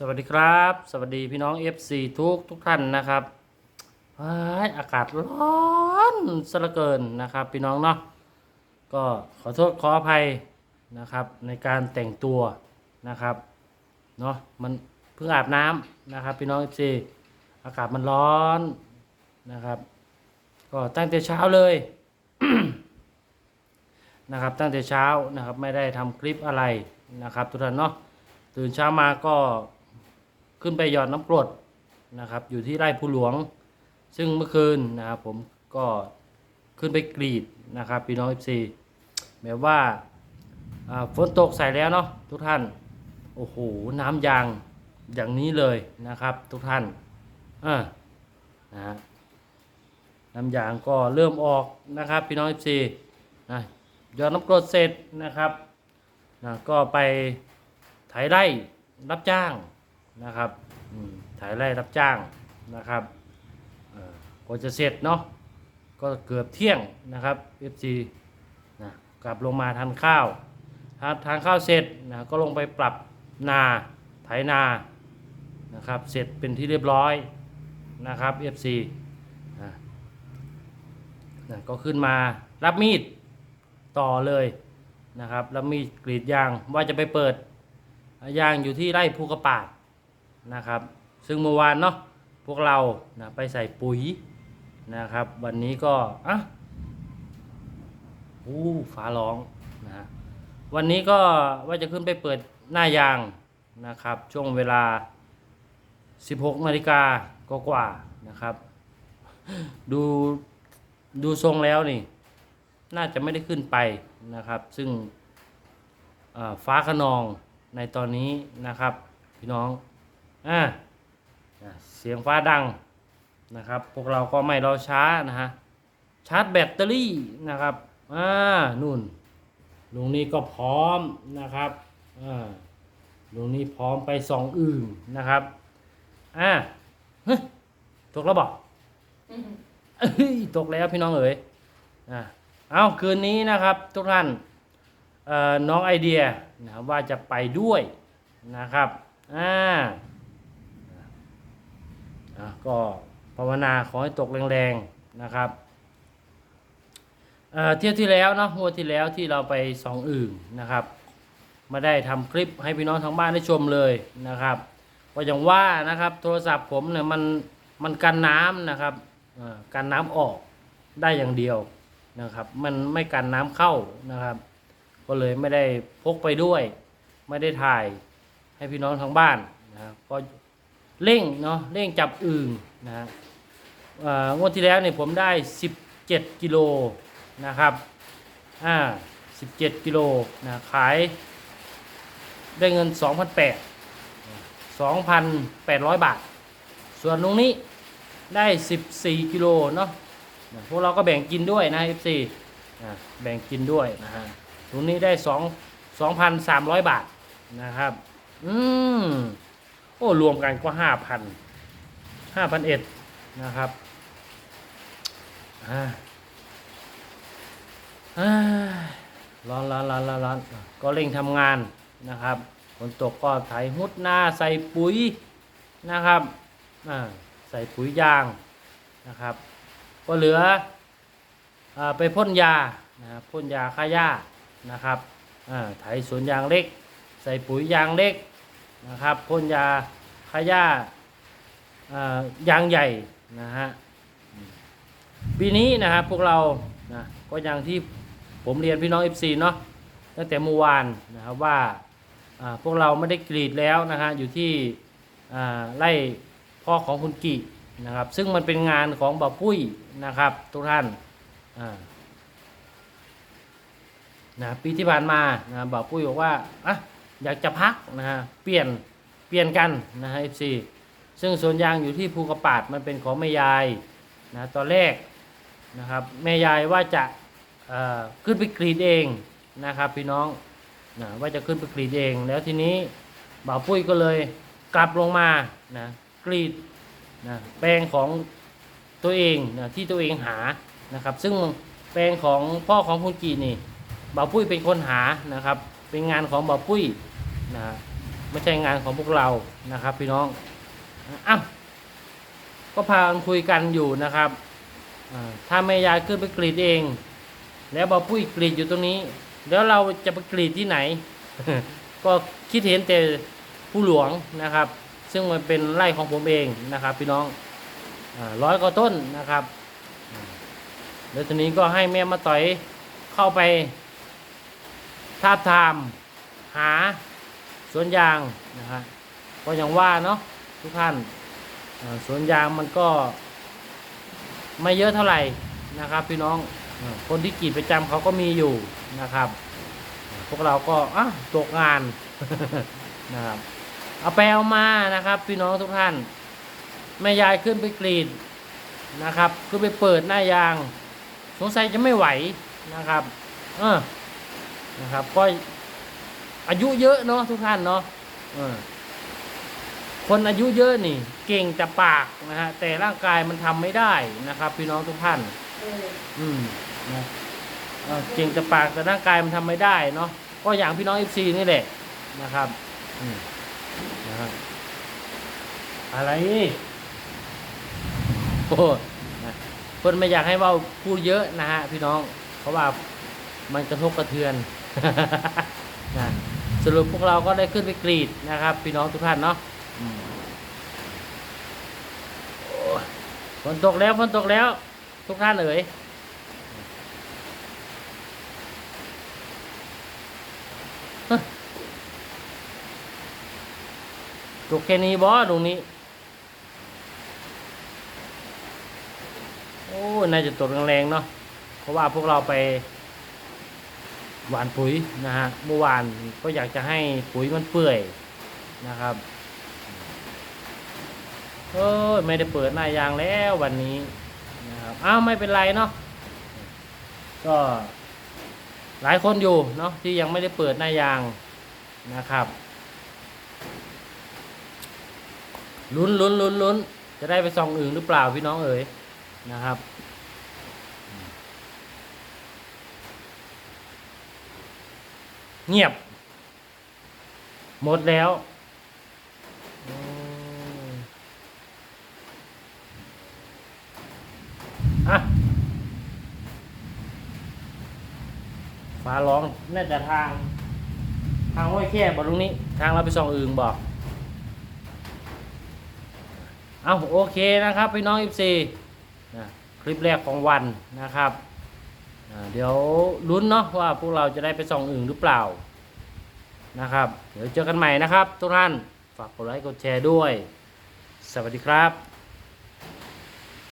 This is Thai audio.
สวัสดีครับ สวัสดีพี่น้อง FC ทุกทุกท่านนะครับอากาศร้อนซะเหลือเกินนะครับ พี่น้องเนาะก็ขอโทษขออภัยนะครับ ในการแต่งตัวนะครับเนาะมันเพิ่งอาบน้ำนะครับ พี่น้อง FC อากาศมันร้อนนะครับ ก็ตั้งแต่เช้าเลยนะครับ ตั้งแต่เช้านะครับไม่ได้ทำคลิปอะไรนะครับ ทุกท่านเนาะตื่นเช้ามาก็ ขึ้นไปหย่อดน้ำกรดนะครับ อยู่ที่ไร่ผู้หลวง ซึ่งเมื่อคืนนะครับผมก็ขึ้นไปกรีดนะครับพี่น้อง FC แบบว่าอ่าฝนตกใส่แล้วเนาะทุกท่าน โอ้โห น้ำยางอย่างนี้เลยนะครับ ทุกท่านอ่านะฮะน้ำยางก็เริ่มออกนะครับ พี่น้อง FC นะหยอดน้ำกรดเสร็จนะครับนะก็ไปไถไร่รับจ้าง นะครับอืมไถไร่รับจ้างนะครับก่อกว่าจะเสร็จเนาะก็เกือบเที่ยงนะครับ FC นะกลับลงมาทานข้าวทาทานข้าวเสร็จนะก็ลงไปปรับนาไถนานะครับ เสร็จเป็นที่เรียบร้อยนะครับ FC นะนะก็ขึ้นมารับมีดต่อเลยนะครับแล้วมีดกรีดยางว่าจะไปเปิดยางอยู่ที่ไร่ภูกระปาด นะครับ ซึ่งเมื่อวานเนาะพวกเรานะไปใส่ปุ๋ยนะครับ วันนี้ก็อะอู้ฟ้าร้องนะฮะวันนี้ก็ว่าจะขึ้นไปเปิดหน้ายางนะครับ ช่วงเวลา 16นาฬิกาก็กว่านะครับ ดูดูทรงแล้วนี่ น่าจะไม่ได้ขึ้นไปนะครับ ซึ่งฟ้าขนองในตอนนี้นะครับ พี่น้อง อ่าเสียงฟ้าดังนะครับ พวกเราก็ไม่รอช้านะฮะชาร์จแบตเตอรี่นะครับอ่านู่นลุงนี้ก็พร้อมนะครับอ่าลุงนี้พร้อมไปสองอื่นนะครับอ่าเฮ้ยตกแล้วบอกเอ้ยตกแล้วพี่น้องเอ๋ยอ่าเอาคืนนี้นะครับทุกท่านน้องไอเดียนะครับว่าจะไปด้วยนะครับอ่า ก็ภาวนาขอให้ตกแรงๆนะครับเที่ยวที่แล้วเนาะงวดที่แล้วที่เราไปสองอื่นนะครับมาได้ทำคลิปให้พี่น้องทางบ้านได้ชมเลยนะครับก็อย่างว่านะครับโทรศัพท์ผมเนี่ยมันมันกันน้ำนะครับอ่อกันน้ำออกได้อย่างเดียวนะครับมันไม่กันน้ำเข้านะครับ ก็เลยไม่ได้พกไปด้วย ไม่ได้ถ่ายให้พี่น้องทางบ้านนะครับก็ เร่งเนาะเร่งจับอึ่งนะฮะงวดที่แล้วเนี่ยผมได้ 17 กิโลนะครับอ่า17 กิโลนะขายได้เงิน 2,800 2,800 บาท ส่วนตรงนี้ได้ 14 กิโลเนาะพวกเราก็แบ่งกินด้วยนะ FC นะแบ่งกินด้วยนะฮะตรงนี้ได้สองสองพันสามร้อยบาทนะครับ อืม โอ้รวมกันก็ห้าพันห้าพันเอ็ดนะครับอ่าอ่าร้อนร้อนร้อนร้อนร้อนก็เร่งทำงานนะครับฝนตกก็ไถหุดหน้าใส่ปุ๋ยนะครับอ่าใส่ปุ๋ยยางนะครับ ก็เหลืออาไปพ่นยานะพ่นยาฆ่าหญ้านะครับอ่าไถสวนยางเล็ก ใส่ปุ๋ยยางเล็ก นะครับพ่นยาฆ่าหญ้าอ่ายางใหญ่นะฮะปีนี้นะครับพวกเรานะก็อย่างที่ผมเรียนพี่น้อง FC เนาะตั้งแต่เมื่อวานนะครับว่าพวกเราไม่ได้กรีดแล้วนะฮะอยู่ที่ไร่พ่อของคุณกินะครับซึ่งมันเป็นงานของบ่ปุ้ยนะครับทุกท่านนะปีที่ผ่านมานะบ่าวปุ้ยบอกว่าอะ อยากจะพักนะฮะเปลี่ยนเปลี่ยนกันนะฮะ FC ซึ่งสวนยางอยู่ที่ภูกระปาดมันเป็นของแม่ยายนะตอนแรกนะครับแม่ยายว่าจะเอ่อขึ้นไปกรีดเองนะครับพี่น้องนะว่าจะขึ้นไปกรีดเอง แล้วทีนี้บ่าวปุ้ยก็เลยกลับลงมานะกรีดนะแปลงของตัวเองนะที่ตัวเองหานะครับ ซึ่งแปลงของพ่อของคุณกีนี่บ่าวปุ้ยเป็นคนหานะครับ เป็นงานของบ่าวปุ้ยนะไม่ใช่งานของพวกเรานะครับ พี่น้องอ้าวก็พากันคุยกันอยู่นะครับถ้าแม่ยายขึ้นไปกรีดเอง แล้วบอปุ้ยกรีดอยู่ตรงนี้ แล้วเราจะไปกรีดที่ไหน ก็คิดเห็นแต่ผู้หลวงนะครับ ซึ่งมันเป็นไร่ของผมเองนะครับ พี่น้องร้อยกว่าต้นนะครับ แล้วทีนี้ก็ให้แม่มาต่อยเข้าไป ทาบทาม หาสวนยางนะฮะก็อย่างว่าเนาะทุกท่านสวนยางมันก็ ไม่เยอะเท่าไหร่นะครับ พี่น้องคนที่กรีดประจำเขาก็มีอยู่นะครับ พวกเราก็อะตกงานนะครับเอาไปเอามานะครับ พี่น้องทุกท่านแม่ยายขึ้นไปกรีดนะครับ ขึ้นไปเปิดหน้ายาง สงสัยจะไม่ไหวนะครับ เออ นะครับ ก็อายุเยอะเนาะทุกท่านเนาะเออคนอายุเยอะนี่ เก่งแต่ปากนะฮะแต่ร่างกายมันทำไม่ได้นะครับ พี่น้องทุกท่านเอออืมนะเอ่อเก่งแต่ปากแต่ร่างกายมันทำไม่ได้เนาะก็อย่างพี่น้องเอฟซีนี่แหละนะครับอืมนะครับอะไรโอ้นะคนไม่อยากให้เว่าพูดเยอะนะฮะพี่น้องเพราะว่า มันกระทบกระเทือนนะสรุปพวกเราก็ได้ขึ้นไปกรีดนะครับ พี่น้องทุกท่านเนาะฝนตกแล้วฝนตกแล้ว ทุกท่านเอ๋ยตกแค่นี้บอตรงนี้ โอ้ น่าจะตกแรงๆเนาะ เพราะว่าพวกเราไป หวานปุ๋ยนะฮะเมื่อวานก็อยากจะให้ปุ๋ยมันเปื่อยนะครับเออไม่ได้เปิดหน้ายางแล้ววันนี้นะครับอ้าวไม่เป็นไรเนาะก็หลายคนอยู่เนาะที่ยังไม่ได้เปิดหน้ายางนะครับลุ้นลุ้นลุ้นลุ้นจะได้ไปส่องอื่นหรือเปล่าพี่น้องเอ๋ยนะครับ เงียบ หมดแล้วอืมอะฟ้าร้องน่าจะทาง ทางห้วยแค่บอตรงนี้ ทางเราไปส่องอื่นบอกเอาโอเคนะครับพี่น้องอีซีคลิปแรกของวันนะครับ เดี๋ยวลุ้นเนาะว่าพวกเราจะได้ไปส่องอื่นหรือเปล่านะครับ เดี๋ยวเจอกันใหม่นะครับ ทุกท่าน ฝากกดไลค์กดแชร์ด้วย สวัสดีครับ